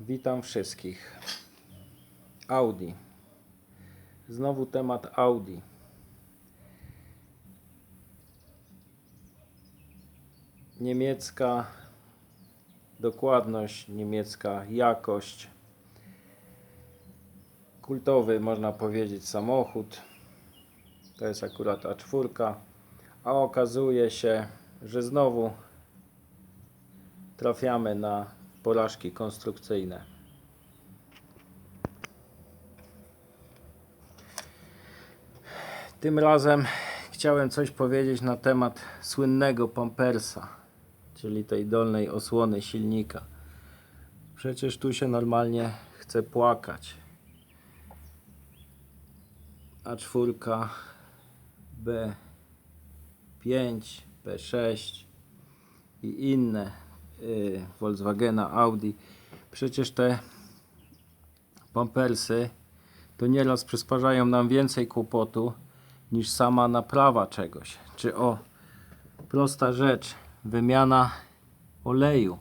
Witam wszystkich. Audi. Znowu temat Audi. Niemiecka dokładność, niemiecka jakość. Kultowy, można powiedzieć, samochód. To jest akurat A4. A okazuje się, że znowu trafiamy na porażki konstrukcyjne. Tym razem chciałem coś powiedzieć na temat słynnego pampersa, czyli tej dolnej osłony silnika. Przecież tu się normalnie chce płakać. A4, B5, B6 i inne Volkswagena, Audi. Przecież te pampersy to nieraz przysparzają nam więcej kłopotu niż sama naprawa czegoś. Czy o prosta rzecz, wymiana oleju.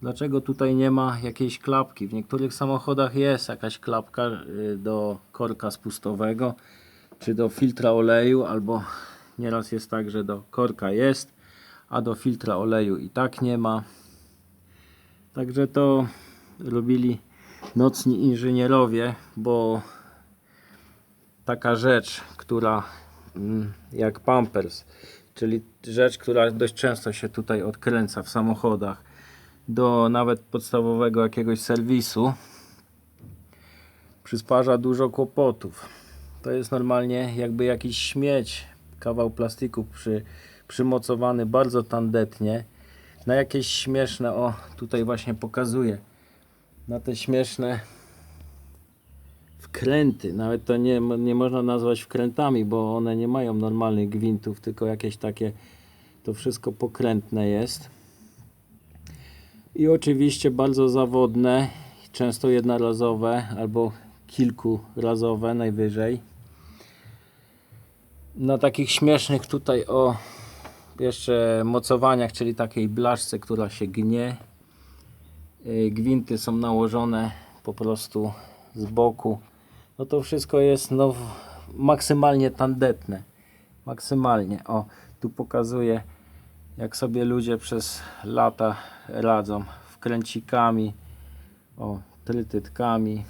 Dlaczego tutaj nie ma jakiejś klapki? W niektórych samochodach jest jakaś klapka y, do korka spustowego, czy do filtra oleju, albo nieraz jest tak, że do korka jest, a do filtra oleju i tak nie ma. Także to robili nocni inżynierowie, bo taka rzecz, która mm, jak Pampers, czyli rzecz, która dość często się tutaj odkręca w samochodach do nawet podstawowego jakiegoś serwisu przysparza dużo kłopotów. To jest normalnie jakby jakiś śmieć, kawał plastiku przy, przymocowany bardzo tandetnie na jakieś śmieszne, o tutaj właśnie pokazuję, na te śmieszne wkręty. Nawet to nie, nie można nazwać wkrętami, bo one nie mają normalnych gwintów, tylko jakieś takie, to wszystko pokrętne jest. I oczywiście bardzo zawodne, często jednorazowe albo kilkurazowe najwyżej. Na takich śmiesznych tutaj o jeszcze mocowaniach, czyli takiej blaszce, która się gnie. Y, Gwinty są nałożone po prostu z boku. No to wszystko jest no, maksymalnie tandetne. Maksymalnie. O, tu pokazuję jak sobie ludzie przez lata radzą wkręcikami, o, trytytkami.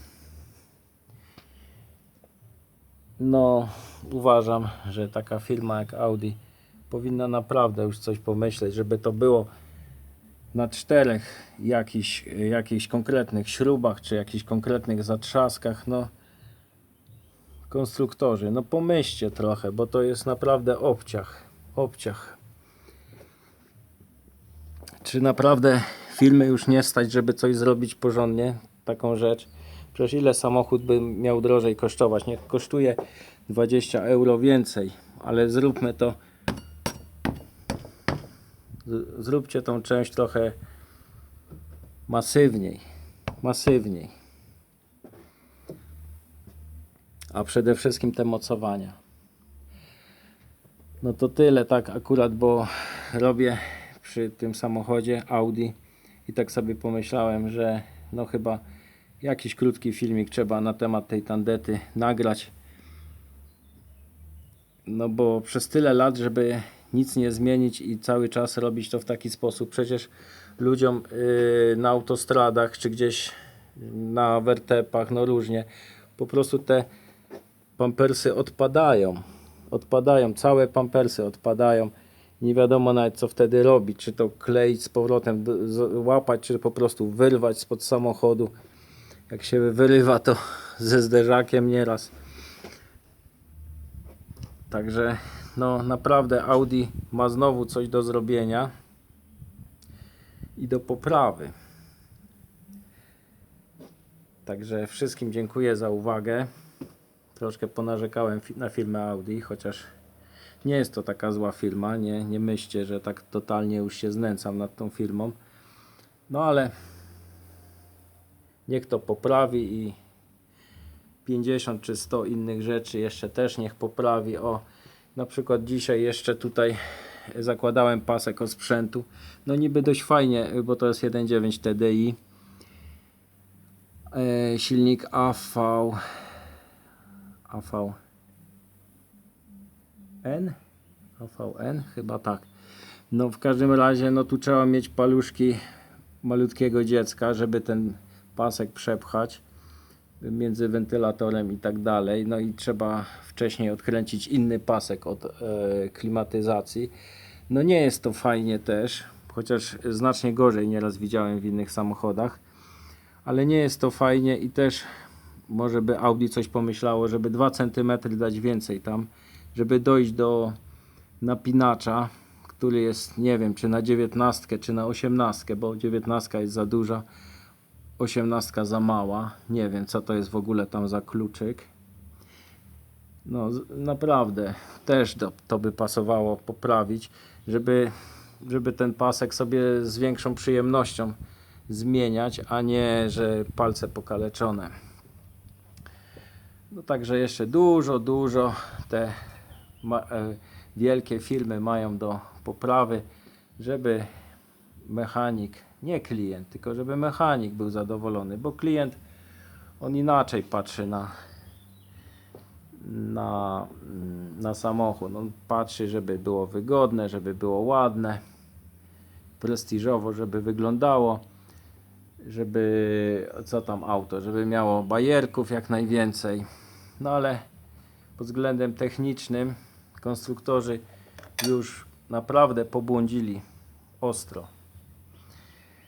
No, uważam, że taka firma jak Audi powinna naprawdę już coś pomyśleć, żeby to było na czterech jakichś, jakichś konkretnych śrubach, czy jakichś konkretnych zatrzaskach, no konstruktorzy, no pomyślcie trochę, bo to jest naprawdę obciach, obciach. Czy naprawdę firmy już nie stać, żeby coś zrobić porządnie, taką rzecz? Przecież ile samochód by miał drożej kosztować? Niech kosztuje 20 euro więcej, ale zróbmy to. Zróbcie tą część trochę masywniej. Masywniej. A przede wszystkim te mocowania. No to tyle, tak akurat, bo robię przy tym samochodzie Audi i tak sobie pomyślałem, że no chyba jakiś krótki filmik trzeba na temat tej tandety nagrać. No bo przez tyle lat, żeby nic nie zmienić i cały czas robić to w taki sposób, przecież ludziom yy, na autostradach czy gdzieś na wertepach, no różnie, po prostu te pampersy odpadają. Odpadają, całe pampersy odpadają. Nie wiadomo nawet co wtedy robić, czy to kleić z powrotem, łapać, czy po prostu wyrwać spod samochodu. Jak się wyrywa to ze zderzakiem nieraz. Także no naprawdę Audi ma znowu coś do zrobienia i do poprawy. Także wszystkim dziękuję za uwagę. Troszkę ponarzekałem na firmę Audi, chociaż nie jest to taka zła firma. Nie, nie myślcie, że tak totalnie już się znęcam nad tą firmą. No ale niech to poprawi i 50 czy 100 innych rzeczy jeszcze też niech poprawi. O, na przykład dzisiaj jeszcze tutaj zakładałem pasek od sprzętu. No niby dość fajnie, bo to jest 1.9 TDI. E, silnik AV AV N? AVN? Chyba tak. No w każdym razie, no tu trzeba mieć paluszki malutkiego dziecka, żeby ten pasek przepchać między wentylatorem i tak dalej. No i trzeba wcześniej odkręcić inny pasek od e, klimatyzacji. No nie jest to fajnie też, chociaż znacznie gorzej nieraz widziałem w innych samochodach, ale nie jest to fajnie i też może by Audi coś pomyślało, żeby 2 cm dać więcej tam, żeby dojść do napinacza, który jest nie wiem czy na 19 czy na 18, bo 19 jest za duża, 18 za mała. Nie wiem co to jest w ogóle tam za kluczyk. No naprawdę też do, to by pasowało poprawić, żeby, żeby ten pasek sobie z większą przyjemnością zmieniać, a nie że palce pokaleczone. No także jeszcze dużo, dużo te e, wielkie firmy mają do poprawy, żeby mechanik, nie klient, tylko żeby mechanik był zadowolony, bo klient on inaczej patrzy na, na, na samochód. On patrzy, żeby było wygodne, żeby było ładne, prestiżowo, żeby wyglądało, żeby co tam auto, żeby miało bajerków jak najwięcej. No ale pod względem technicznym konstruktorzy już naprawdę pobłądzili ostro.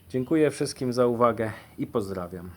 Dziękuję wszystkim za uwagę i pozdrawiam.